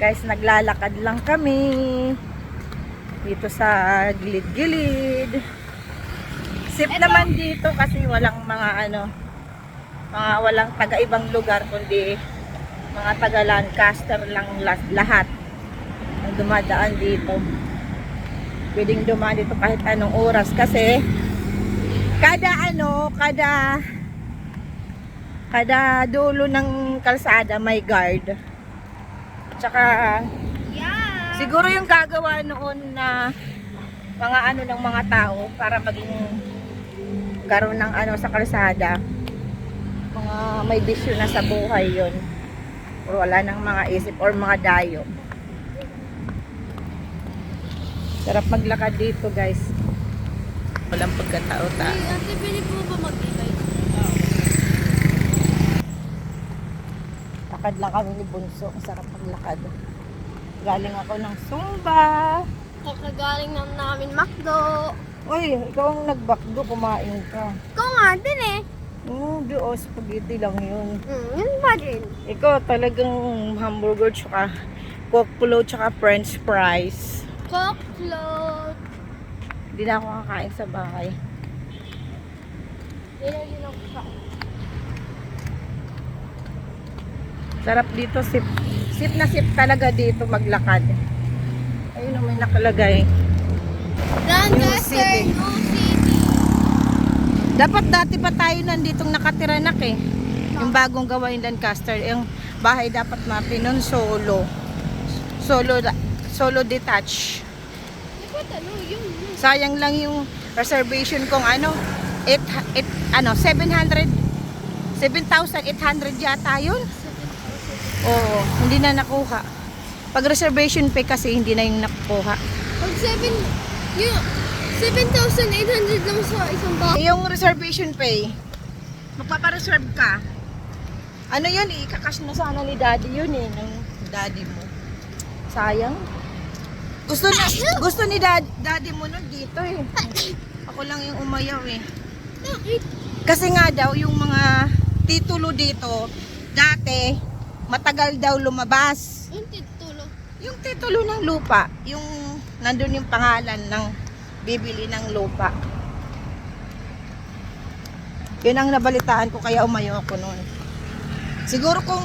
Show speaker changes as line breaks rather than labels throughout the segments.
Guys, naglalakad lang kami. Dito sa gilid-gilid. Safe naman dito kasi walang mga ano, mga walang taga-ibang lugar kundi mga taga Lancaster lang la- lahat ang dumadaan dito. Pwedeng dumaan dito kahit anong oras kasi kada ano, kada kada dulo ng kalsada may guard. Tsaka
Yeah.
siguro yung gagawa noon na mga ano ng mga tao para maging karoon ng ano sa kalsada. Mga may bisyo na sa buhay yon Or wala ng mga isip or mga dayo. Sarap maglakad dito guys. Walang pagkatao-tao.
Ay, ate, pili po ba mag-ibay?
Lakad lang kami ni Bunso. Ang sarap maglakad. Galing ako ng Zumba.
Kakagaling na namin McDo.
Uy, ikaw ang nagbakdo, kumain ka.
Ikaw nga din eh.
Oo, di oh, spaghetti lang yun.
Hmm, yun ba din?
Ikaw talagang hamburger tsaka coke float tsaka french fries.
Coke float.
Hindi na ako kakain sa bahay.
Ang yun ang sa
Sarap dito, sip, sip na sip talaga dito maglakad. Ayun oh, may nakalagay.
Lancaster,
city.
New City.
Dapat dati pa tayo nanditong nakatira nak eh. Yung bagong gawa yung Lancaster. Yung bahay dapat mapi nun solo. Solo, solo detach.
Dapat ano.
Sayang lang yung reservation kong ano, 8, 8 ano, 700 7,800 yata yun. Oo, hindi na nakuha. Pag reservation pay kasi hindi na yung nakuha.
Pag 7, yun, 7,800 lang sa isang bahay.
Yung reservation pay, magpapareserve ka. Ano yun, ikakash na sana ni daddy yun eh, ng daddy mo. Sayang. Gusto na, gusto ni dad, daddy mo nun dito eh. Ako lang yung umayaw eh. Kasi nga daw, yung mga titulo dito, dati, matagal daw lumabas.
Yung titulo.
Yung titulo ng lupa, yung nandun yung pangalan ng bibili ng lupa. Yun ang nabalitaan ko kaya umayo ako noon. Siguro kung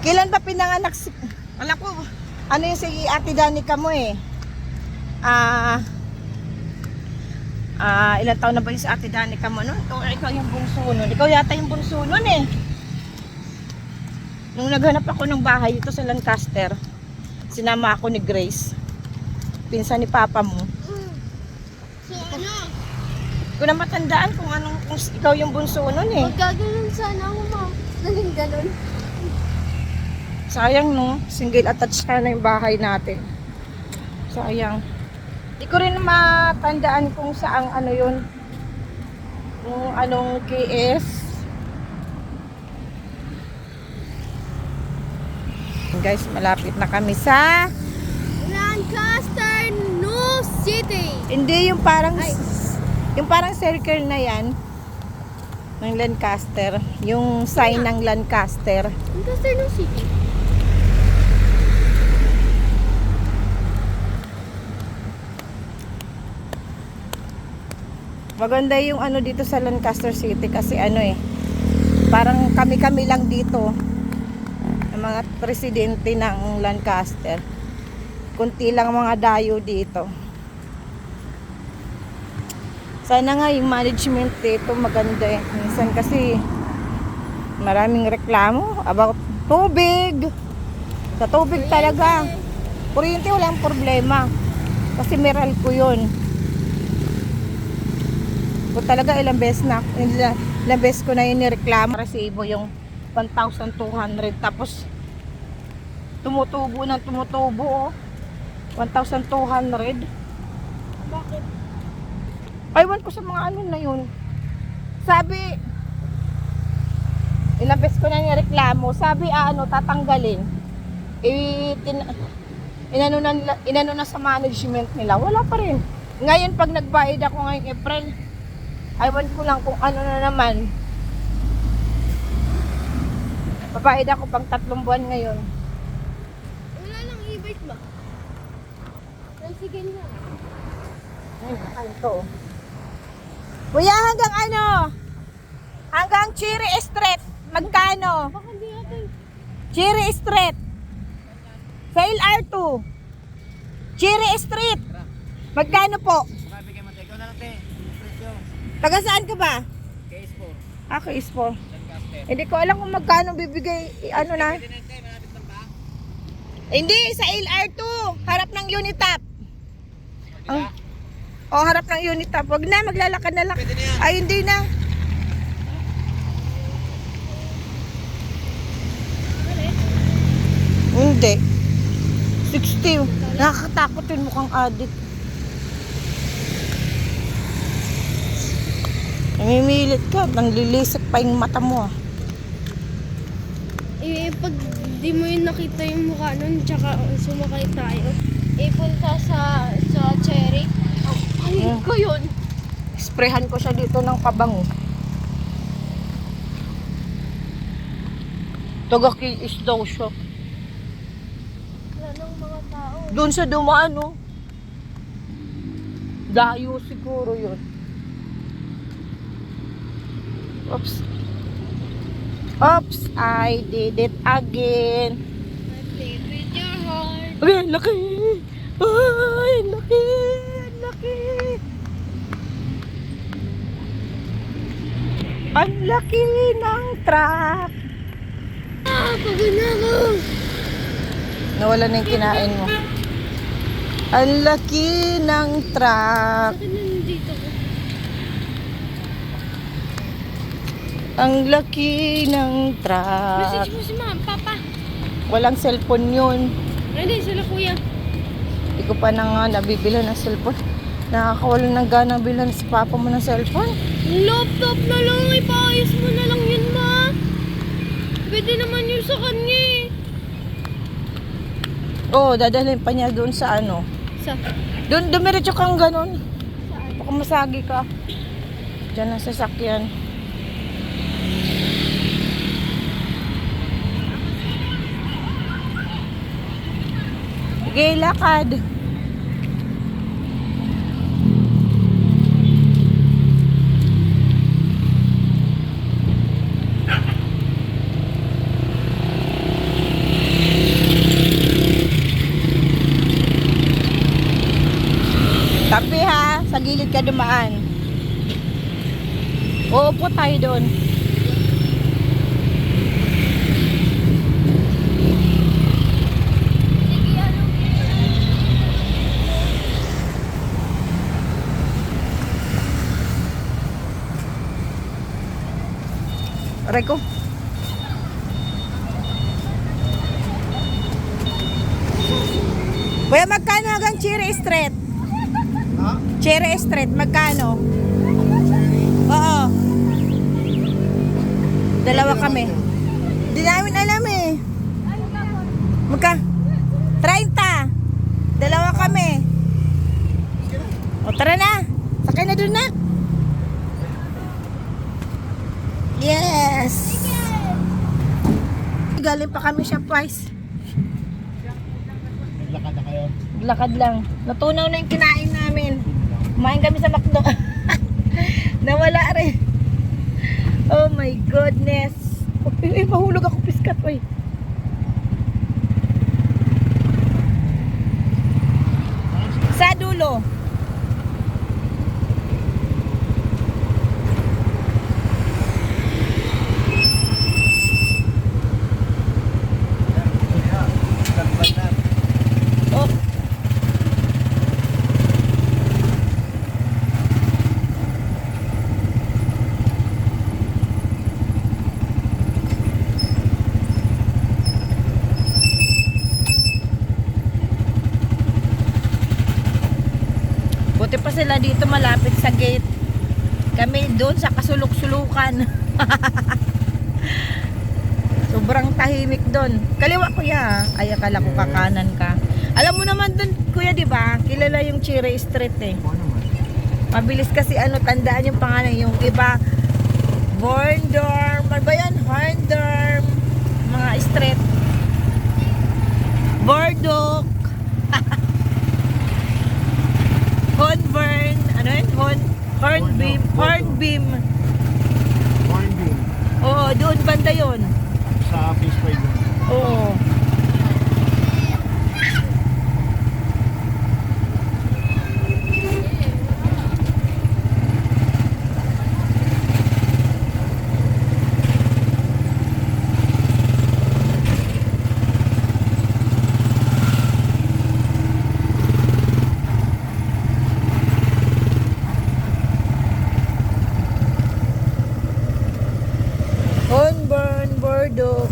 kailan ba pinanganak si alam ko ano yung si Ate Danica mo eh. Ah Ah, ilang taon na ba yung si Ate Danica mo noon? O ikaw yung bunso noon? Ikaw yata yung bunso noon eh. Nung naghanap ako ng bahay dito sa Lancaster, sinama ako ni Grace. Pinsan ni Papa mo.
So ano,
ko na matandaan kung anong kung ikaw yung bunso nun eh.
magkaganon sana ako ma. Naging ganon.
Sayang no, single attached na yung bahay natin. Sayang. Hindi ko rin matandaan kung saang ano yun. Kung anong KS. Guys, malapit na kami sa
Lancaster, New City.
Hindi yung parang
Ay.
yung parang circle na yan ng Lancaster, yung sign ng Lancaster.
Lancaster, New City.
Maganda yung ano dito sa Lancaster City kasi ano eh parang kami-kami lang dito mga presidente ng Lancaster. Kunti lang mga dayo dito. Sana nga yung management dito maganda eh. Minsan kasi maraming reklamo about tubig. Sa tubig talaga. Kuryente walang problema. Kasi meral ko yun. Kung talaga ilang beses na, ilang, ilang beses ko na yun nireklamo. Resibo yung 1,200. Tapos, tumutubo ng tumutubo, oh. 1,200.
Bakit?
Aywan ko sa mga ano na yun. Sabi, ilang beses ko na nireklamo. Sabi, ah, ano, tatanggalin. Eh, tin, inano na, inano na sa management nila. Wala pa rin. Ngayon, pag nagbayad ako ngayong April, aywan ko lang kung ano na naman. Babayad ako pang tatlong buwan ngayon.
Wait ba? Tricycle na.
Ay, nakanto. Kuya, hanggang ano? Hanggang Cherry Street. Magkano?
Baka hindi natin.
Cherry Street. Sa LR2. Cherry Street. Magkano po?
Kay lang.
Taga saan ka ba?
Case po.
Ako is po. Hindi ko alam kung magkano bibigay, ano na. Hindi, sa LR2. Harap ng Unitap. Ang, oh, harap ng Unitap. Wag na, maglalakad na lang. Ay, hindi na. Hindi. 60. Nakakatakot yun mukhang addict. Namimilit ka. Nanglilisik pa yung mata mo. ah.
Eh, pag di mo yun nakita yung mukha nun, tsaka sumakay tayo. Eh, punta sa, sa cherry. Oh, ay,
Hmm.
ko yun.
Sprayhan ko siya dito ng pabango. Tagaki is daw siya.
Wala nang mga tao.
Doon sa dumaan, no? Dayo siguro yun. Oops. Oops, I did it again.
I played with your heart.
Ay, laki! Ay, laki! Laki! Ang laki ng truck!
Ah, pagod na ako.
Nawala na yung kinain mo. Ang laki ng truck.
Bakit nandito ko?
Ang laki ng truck.
Message mo si mama, papa.
Walang cellphone yun.
Hindi, sila kuya.
Hindi ko pa na nga nabibila ng cellphone. Nakakawala ng gana bilan sa papa mo ng cellphone.
Laptop na lang, ipaayos mo na lang yun, ma. Pwede naman yun sa kanya eh.
Oo, oh, dadalhin pa niya doon sa ano.
Sa?
Doon, dumiretso kang ganun.
Saan?
Baka masagi ka. Diyan ang sasakyan. Sige, lakad. Tapi ha, sa gilid ka dumaan. Uupo tayo doon. Reko. Kuya, magkano hanggang Cherry Street?
Ha?
Cherry Street, magkano? Oo. Dalawa kami. Di namin alam eh. Magka? 30. Dalawa kami. O tara na. Sakay na dun na. Yes. Galing pa kami siya twice.
Lakad na kayo.
Lakad lang. Natunaw na yung kinain namin. Kumain kami sa McDo. Nawala rin. Oh my goodness. Uy, mahulog ako piskat, uy. Sa dulo. Buti pa sila dito malapit sa gate. Kami doon sa kasulok-sulukan. Sobrang tahimik doon. Kaliwa kuya. Ay akala ko kakanan ka. Alam mo naman doon kuya, 'di ba? Kilala yung Cherry Street eh. Mabilis kasi ano, tandaan yung pangalan. Yung iba, Borndorm, ano ba yan? Horndorm, mga street. Bordok, Hornburn, ano yun? Horn, horn beam, horn beam.
Corn bean.
Oo, doon banda yun.
Sa fry doon.
Oo. Hornburn, Bordeaux.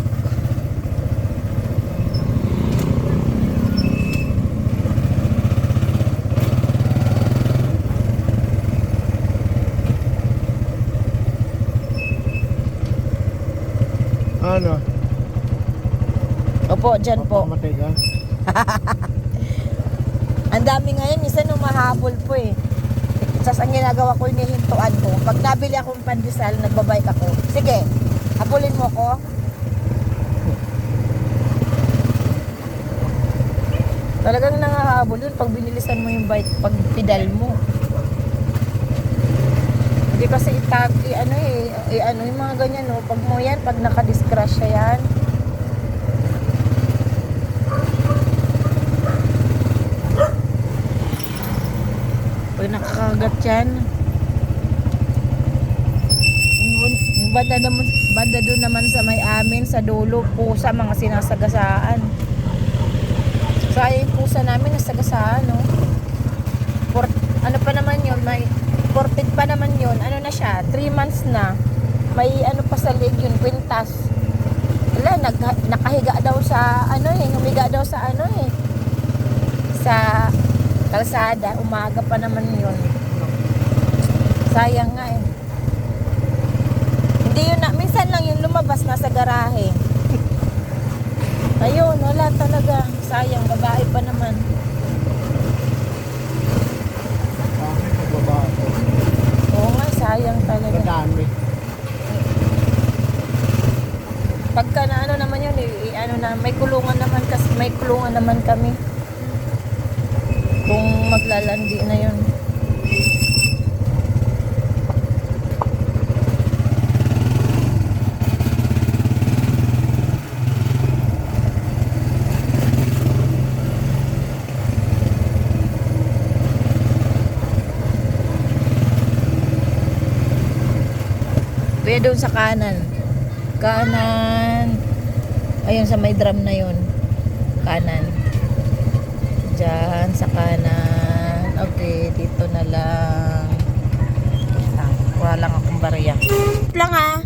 Ano?
Opo, dyan po.
Ka?
Ang dami ngayon, minsan umahabol po eh. Tapos ang ginagawa ko, hinihintuan ko. Pag nabili akong pandesal, nagbabike ako. Sige, habulin mo ko. Talagang nangahabol yun pag binilisan mo yung bike, pag pedal mo. Hindi kasi itag, i, ano eh, i, ano yung mga ganyan no, pag mo yan, pag nakadiscrash siya yan, Pag nakakagat yan. Yung, yung banda, naman, banda doon naman sa may amin, sa dulo, pusa, mga sinasagasaan. So, ay yung pusa namin, nasagasaan, no? Port, ano pa naman yun, may, ported pa naman yun. Ano na siya, 3 months na. May ano pa sa leg yun, kwintas. Wala, nag, nakahiga daw sa, ano eh, humiga daw sa ano eh, sa kalsada, umaga pa naman yun. Sayang nga eh. Hindi yun na, minsan lang yung lumabas na sa garahe. Ayun, wala talaga. Sayang, babae pa naman.
Bakit pagbaba ako?
Oo nga, sayang
Madami.
Pagka na ano naman yun, eh, ano na, may kulungan naman kasi may kulungan naman kami. Kung maglalandi na yun. Kuya doon sa kanan. Kanan. Ayun, sa may drum na yun. Kanan. Diyan, sa kanan. Okay, dito na lang. Wala lang akong bariya. Lang ah.